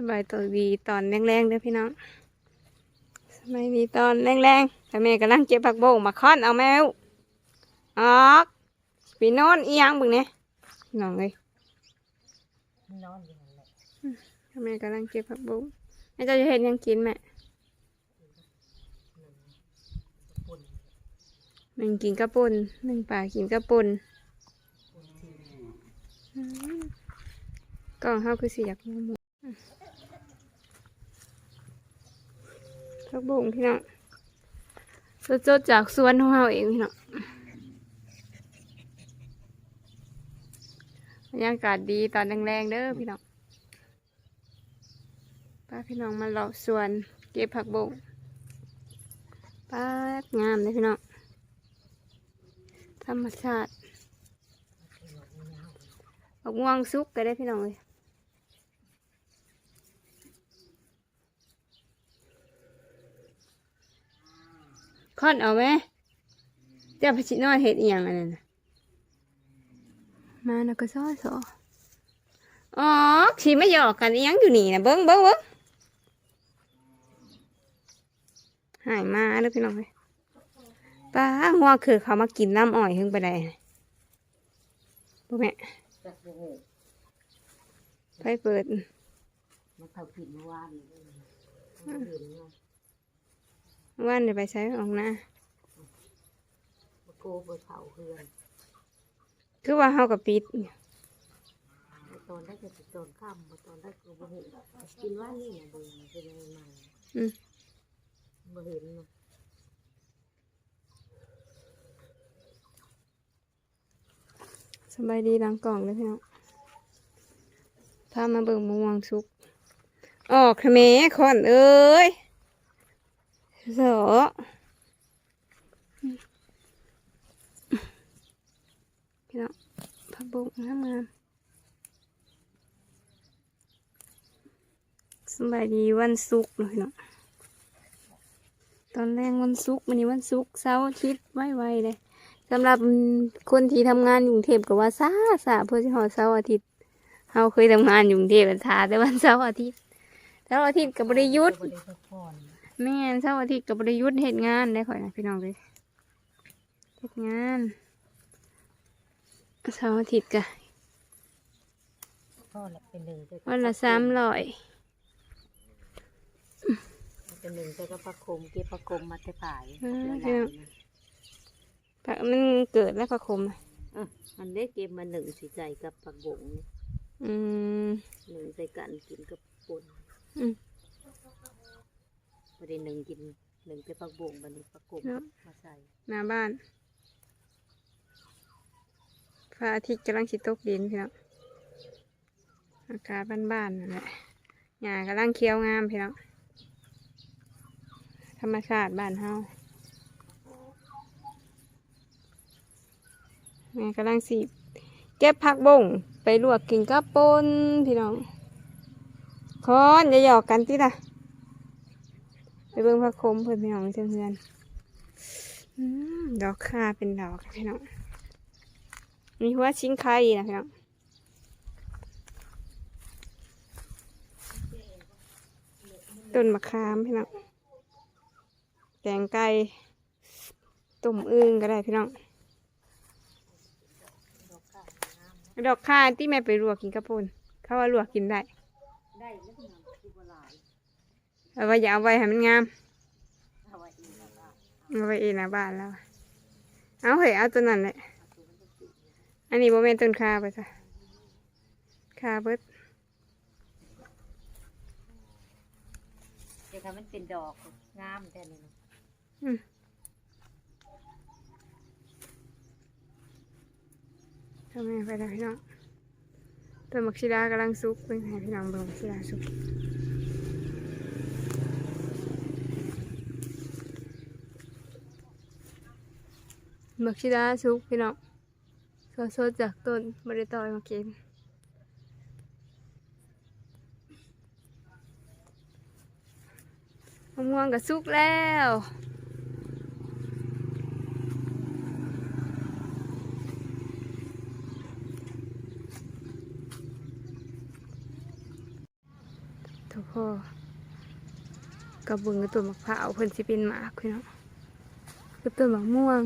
สบายตัวดีตอนแรงๆเด้อพี่น้องสบายดีตอนแรงๆแต่แม่กำลังเก็บผักโบงมาค้อนเอาแมวออกพี่นอนอีหยังบึงเนี่ยพี่น้องเลยนอนอยู่นั่นแหละถ้าแม่กำลังเก็บผักบุ้งแม่เจะจะเห็นยังกินแม่ปุ่นหนึ่งกินกระปุ่นหนึ่งป่ากินกระปุ่นปุ่นทีอืมกล่องข้าวคือเสียกหมูหมู ผักบุ้งพี่น้องสดๆจากสวนของเราเองพี่น้องบรรยากาศดีตอนแรงๆเด้อพี่น้องป้าพี่น้องมาเลาะสวนเก็บผักบุ้งป้างามเลยพี่น้องธรรมชาติบักม่วงซุกก็ได้พี่น้องเลย ค่อนเอาไหมเจ้าพชิน้อยเห็ดอีหยังอันนั้นน่ะมานะก็ซ้อสออ๋อชีไม่หยอกกันอีหยังอยู่นี่นะเบิ้งเบิ้งเบิ้งหายมาเลยพี่น้องเลยป้างัวคือเขามากินน้ำอ้อยขึ้นไปได้บ่แม่จักโอ้โหไฟเปิดมันเขาผิดเมื่อวาน ว่านเดี๋ยวไปใช้ออกนะมาโกบเผาเพื่อนคือว่าเฮากับปิดมาตอนได้ก็สิตอนค่ำมาตอนได้ก็บ่เห็นกินว่านี่นะเบิ่งเป็นยังไงใหม่อืมบ่เห็นนะสบายดีหลังกล่องเลยพี่น้องพามาเบิ่งมะม่วงสุกออกทะเมคอนเอ้ย โสพี่น้องผักบุ้งงามงามสบายดีวันศุกร์เลยพี่น้องตอนแรกวันศุกร์วันนี้วันศุกร์เสาร์อาทิตย์ไว้ไวๆเลยสำหรับคนที่ทำงานอยู่กรุงเทพก็ว่าซาซาเพื่อที่หอดเสาร์อาทิตย์เราเคยทำงานอยู่กรุงเทพเป็นทาแต่วันเสาร์อาทิตย์เสาร์อาทิตย์กับบริยุทธ์บ่ได้พักผ่อน แม่นเสาร์อาทิตย์กับบริยุทธ์เหตุงานได้ข่อยนะพี่น้องเลยเหตุงานเสาร์อาทิตย์กะพ่อแหละเป็นหนึ่งแต่วันละสามร้อยเป็นหนึ่งแต่ก็ประคมเก็บประคมมาแต่ป่ายอืมหลายๆนะปะมันเกิดแล้วประคมอะเออมันได้เก็บมาหนึ่งสิใจกับปักบงนี่อืมหนึ่งใส่กันกินกับป่นอืม ประเด็นหนึ่งกินหนึ่งเป็นปักบงบันนี้ปักกบเนาะมาใส่หน้าบ้านพระอาทิตย์กำลังชิตกดินพี่น้องอากาศบ้านๆนั่นแหละหญ้ากำลังเคี้ยวงามพี่น้องธรรมชาติบ้านเฮาแม่กำลังสีเก็บผักบงไปลวกกินกับปนพี่น้องคอนอย่าหยอกกันติล่ะไป เบิ่งผักคมเพื่อนพี่น้องเพื่อนๆอืมดอกค่าเป็นดอกพี่น้อง มีหัวชิ้นไข่นะพี่น้องต้นมะขามพี่น้องแกงไก่ต้มอึ่งก็ได้พี่น้องดอกข่าที่แม่ไปลวกกินกระปุนเขาว่าลวกกินได้ เอาไว้อย่าเอาไว้ให้มันงามเอาไว้เองแล้วก็เอาไว้เองนะบ้านแล้ว เอาเฮ้ยเอาตัวนั้นแหละ อันนี้โบแมนต้นคาไปจ้ะคาเบิดแต่ถ้ามันเป็นดอกงามแต่นี่นะทำไมไปแล้วพี่น้องต้นมักชิดากำลังซุกเป็นไงพี่น้องเบิ่งมักชิดาซุก มักชิดาซุกพี่น้องสดๆจากต้นบริตอยมากินมะม่วงกับซุกแล้วทุกพ่อกับเบึงกับต้นมะพร้าวเพิ่นสิเป็นหมากพี่น้องกับต้นมะม่วง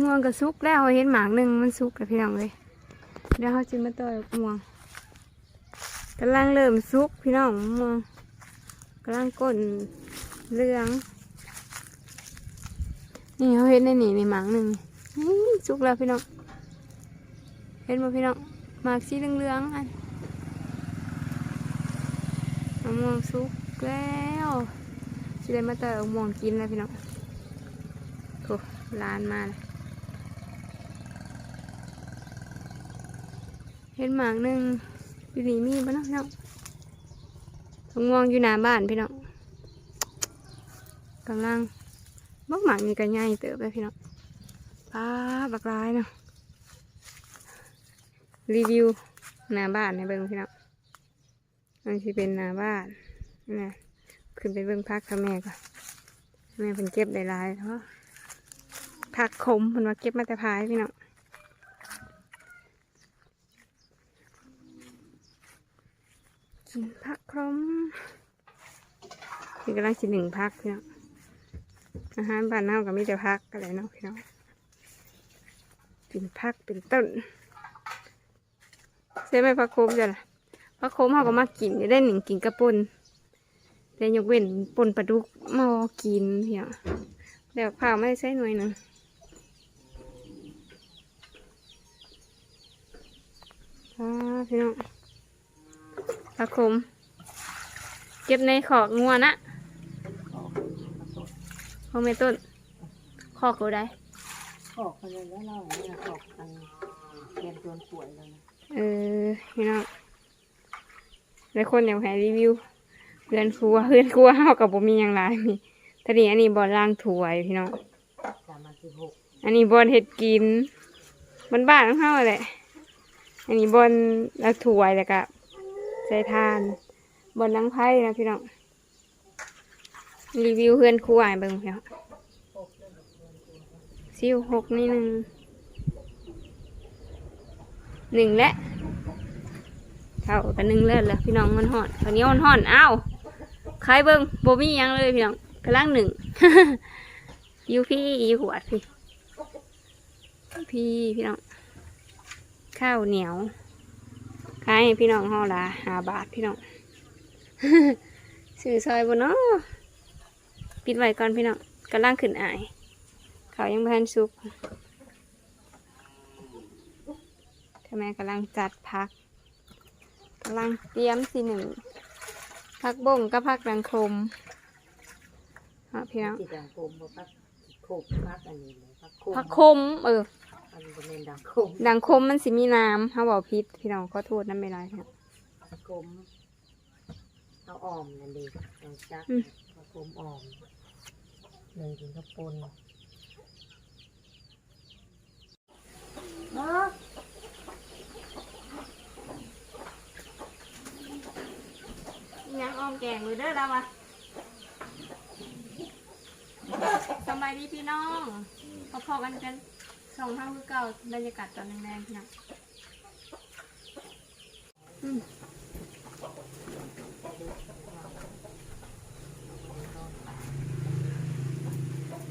ม่วงก็สุกแล้วเห็นหมากหนึ่งมันสุกแล้วพี่น้องเลยเดี๋ยวเขาจะมาต่อยม่วงกำลังเริ่มสุกพี่น้องม่วงกำลังก้นเหลืองนี่เขาเห็นในนี่ในหมากหนึ่งสุกแล้วพี่น้อง เห็นบ่พี่น้องหมากสีเหลืองๆอันมะม่วงสุกแล้วสิได้มาเตอมะม่วงกินแล้วพี่น้องโอ้ร้านมาเลย เห็นหมากหนึ่งอยู่นี่มีปะเนาะพี่น้องมะม่วงอยู่หน้าบ้านพี่น้องกำลังบักหมากนี่ก็ใหญ่เติบเลยพี่น้องป้าบักร้ายเนาะรีวิวหน้าบ้านในเบิ้งพี่น้องมันจะเป็นหนาบ้านนี่ขึ้นไปเบิ่งพักกับแม่ก่อนแม่เป็นเก็บได้หลายเพราะผักขมเพิ่นว่าเก็บมาแต่พายพี่น้อง กินผักขมนี่กำลังกินหนึ่งพักพี่น้องอาหารบ้านเฮาก็มีแต่พักอะไรเนาะพี่น้องกินพักเป็นต้นใช่ไหมผักขมจ้ะล่ะพระโคมเขาก็มากินได้หนึ่งกินกระปุนแต่ยกเว้นปนปลาดุกมากินเหี่ยเดี๋ยวผ่าวไม่ใส่หน่วยหนึ่งพี่น้อง พระโคมเก็บในขอกงัวนะของแม่ต้นขอกกูได้ขอกกันเลยแล้วเราเนี่ยขอกกันเตรียมตัวป่วยแล้วนะเออพี่น้องหลายคนอยากให้รีวิวเพื่อนครัวเพื่อนครัวเฮากับบ่มีอย่างไรมีแต่นี่อันนี้บอลล่างถ้วยพี่น้องสามสิบหกอันนี้บอลเห็ดกินมันบ้านของเฮาแหละอันนี้บอลละถ้วยแล้วก็ ใส่ทานบอลนังไพ่นะพี่น้องรีวิวเพื่อนครัวให้เบิ่งพี่น้องซิวหกนี่หนึ่งหนึ่งและเท่ากันหนึ่งเลือดแล้วพี่น้องมันห่อนตอนนี้มันห่อนอ้าวใครเบิ้งโบมี่ยังเลยพี่น้องกำลังหนึ่งยูพี่ยูหัวพี่พี่พี่น้องข้าวเหนียว ให้พี่น้องห่อละห้าบาทพี่น้องซื้อซอยบนเนาะปิดไว้ก่อนพี่น้องกำลังขึ้นอาย เขาวยังไม่ทันสุกทำไมกำลังจัดพักกำลังเตรียมสิหนึ่งพักบ่งกับพักดังคมอะพี่น้องจิตดังคมบ่พักโคกพักอันนี้เลยพักโคมพักคมเออ อันนี้เป็นดังคมดังคมมันสิมีน้ำเขาบอกพิษพี่น้องขอโทษนั่นไม่ไรพี่น้องพักคมเอาออมนั่นดีเอาจักอืมพักคมออมหนึ่งถึงกระปุนเนาะยังอ้อมแกงเลยเด้อเราอะสบายดีพี่น้องพอๆกันกัน สองเท่าคือเก่าบรรยากาศตอนแรงๆพี่น้องอืม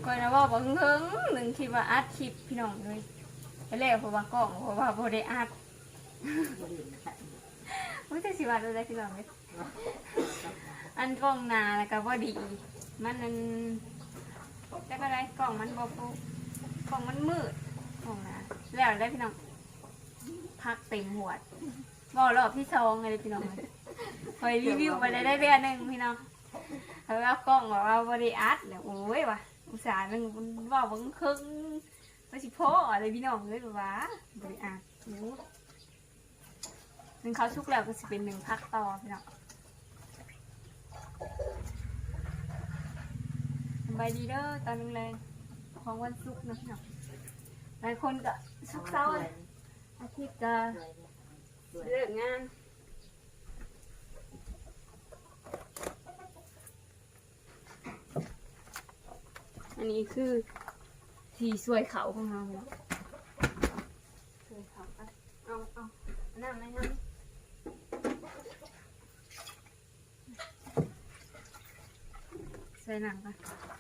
ก่อนนะว่าบอกเพิ่งหนึ่งคิดว่าอัดคลิปพี่น้องเลยไปแล้วเพราะว่ากล้องเพราะว่าโบได้อัดไม่ใช่สิว่าอะไรพี่น้องเลยอันกล้องนาแล้วก็บ่ดี มันอันแต่ก็ได้กล้องมันบ่ปุ๊กล้องมันมืด แล้วได้พี่น้องพักเต็มหัวดบอกรอบที่สองเลยพี่น้องคอยรีวิวไปได้ได้เดือนหนึ่งพี่น้องแล้วเอากล้องบอกว่าบริอัดเนี่ยโอ้ยว่ะอุตส่าห์นึงว่าบังครึ่งไปสิโพอะไรพี่น้องเลยว่าบริอัดโอ้หนึ่งเขาชุกแล้วก็สิเป็นหนึ่งพักต่อพี่น้องสบายดีเด้อตอนแรงๆของวันศุกร์นะพี่น้อง หลายคนก็ศุกร์เสาร์อาทิตย์ก็เลิกงานอันนี้คือที่สวยเขาของเราเนาะสวยเขาอะเอาเอาน้ำไหมน้ำส่หนังก่อ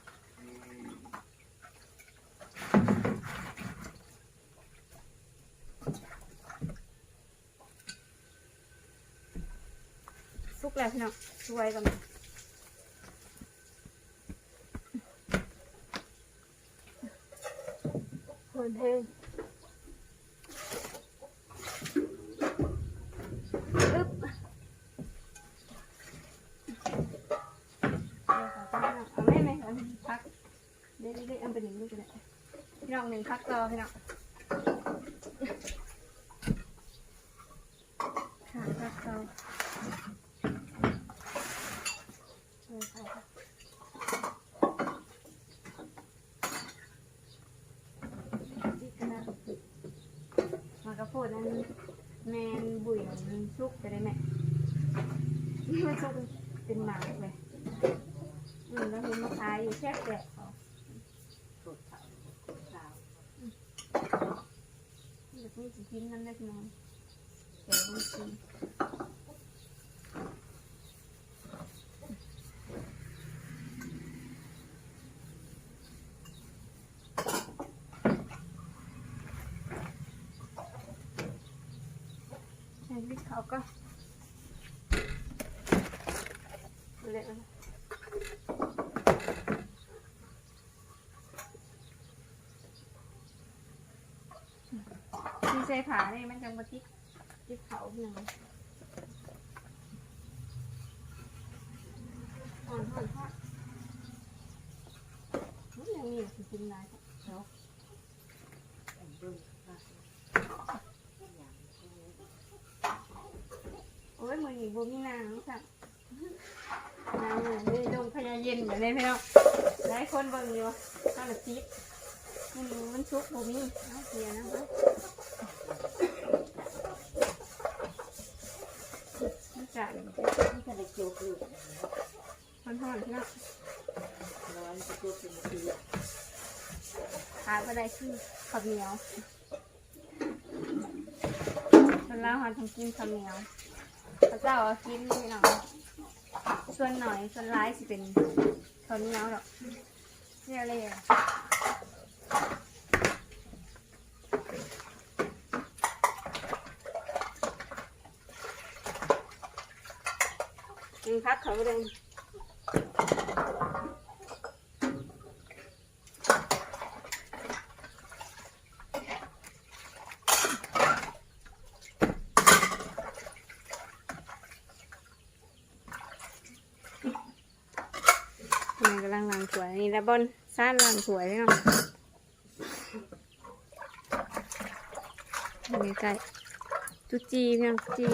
แล้วพี่น้องสวยกันคนเพลงอึ๊บเอาไม่ไม่เอาพักเดี๋ยวเดี๋ยวเอาไปหนึ่งลูกก็ได้พี่น้องหนึ่งพักต่อพี่น้องขาพักต่อเออค่ะที่กระดาษมากระโพดนั้นแมนบุ๋ยมันชุกไปได้ไหมมันชุกเป็นหมากเลย อืมแล้วเห็นมาขายอยู่แค่แกะเขา สดขาวขาว เด็กนี่สิกินนั่นเล็กน้อยแกะไม่กินเขาก็เละนะ ใส่ผาเนี่ยมันจังบะทิกทิกเขาหนึ่งอ่อนอ่อนทอดมันยังมีอยู่กินได้เดี๋ยวอันเบิ่งค่ะอย่าโอ้ยมือหนีบ่มีนางสั่งนางเลยลงพญาเย็นอยู่ในพี่น้องหลายคนเบิ่งอยู่ข้าวหลักทิพย์มันมันชุกบ่มีเอาเสียนะเว้ยมัน จ่ายที่กันได้โจกอยู่มันทอดพี่น้องร้อนจะโจกเป็นทีขาดไปได้คือข้าวเหนียวส่วนเราหอนทำกินข้าวเหนียวพระเจ้าเอากินพี่หน้องส่วนหน่อยส่วนร้ายสิเป็นข้าวเหนียวหรอกเนี่ยเลยอะ อืม พักเขาเลยกำลังล้างถ้วยนี่แล้วบนซ่านล้างถ้วยพี่น้องนี่ใกล้จุจีพี่น้องจุจี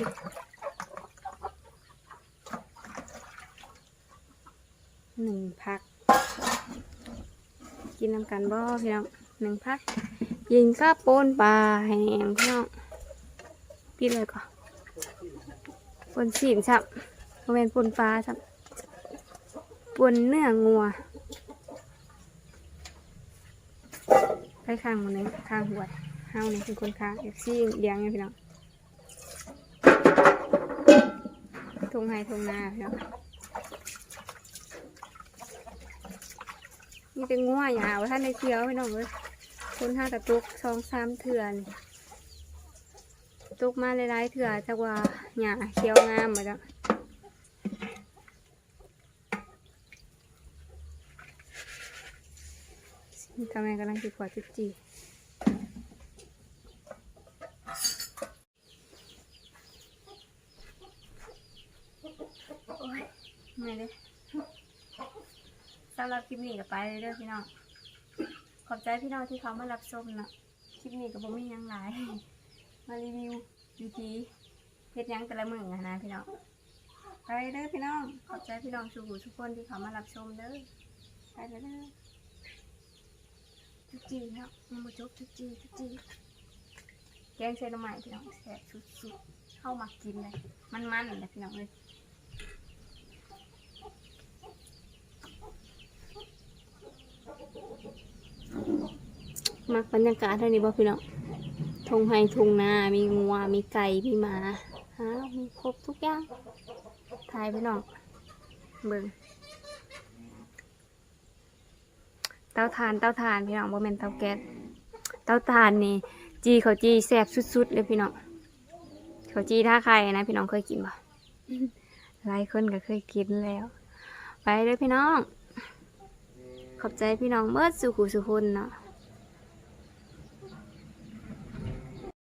หนึ่งพัก กิ นน้ำกันบ่พี่น้องหนึ่งพักยิงข้าปนปลาแห้งพี่น้องพี่เลยก่อนปนสีนสับโมเมนปนปลาสับปนเนื้องัวไปข้างมันนึงข้างหัวเฮานี่คือคนค้างเอฟซีเลี้ยงไงพี่น้องทงไฮทงนาพี่น้อง มีแต่งัวหยาวท่านในเที่ยวพี่น้องเลยคนห้ากระตุกสองสามเถื่อนตุกมาหลายๆเถื่อจากว่าหยาเขียวงามหมดแล้วนี่กำลังกำลังติดกว่าจุดจีโอ้ยไม่เลย รับคลิปนี้ก็ไปเลยเด้อพี่น้อง ขอบใจพี่น้องที่เขามารับชมนะคลิปนี้ก็บ่มียังหลาย มารีวิววิธีเฮ็ดหยังแต่ละมืออะนะพี่น้อง ไปเด้อพี่น้อง ขอบใจพี่น้องทุกผู้ทุกคนที่เขามารับชมเด้อ ไปเด้อเด้อทุกจีเนาะมันบ่จบทุกจีทุกจีแกงใส่หน่อไม้พี่น้องแซ่บสุดๆเข้ามากินเลย มันๆเลยพี่น้องเลย มักบรรยากาศเท่านี้บ่พี่น้องทงไฮทงนา มีงัว มีไก่ มีหมาฮะมีครบทุกอย่าง ถ่ายพี่น้องเบิ่งเตาทาน เตาทานพี่น้องบ่แม่นเตาแก๊ส เตาทานนี่ จีเขาจีแซ่บสุดๆเลยพี่น้องเขาจีท่าใครนะ พี่น้องเคยกินบ่หลายคนก็เคยกินแล้ว ไปเลยพี่น้อง ขอบใจพี่น้องเมิดสุขุสุคนเนาะ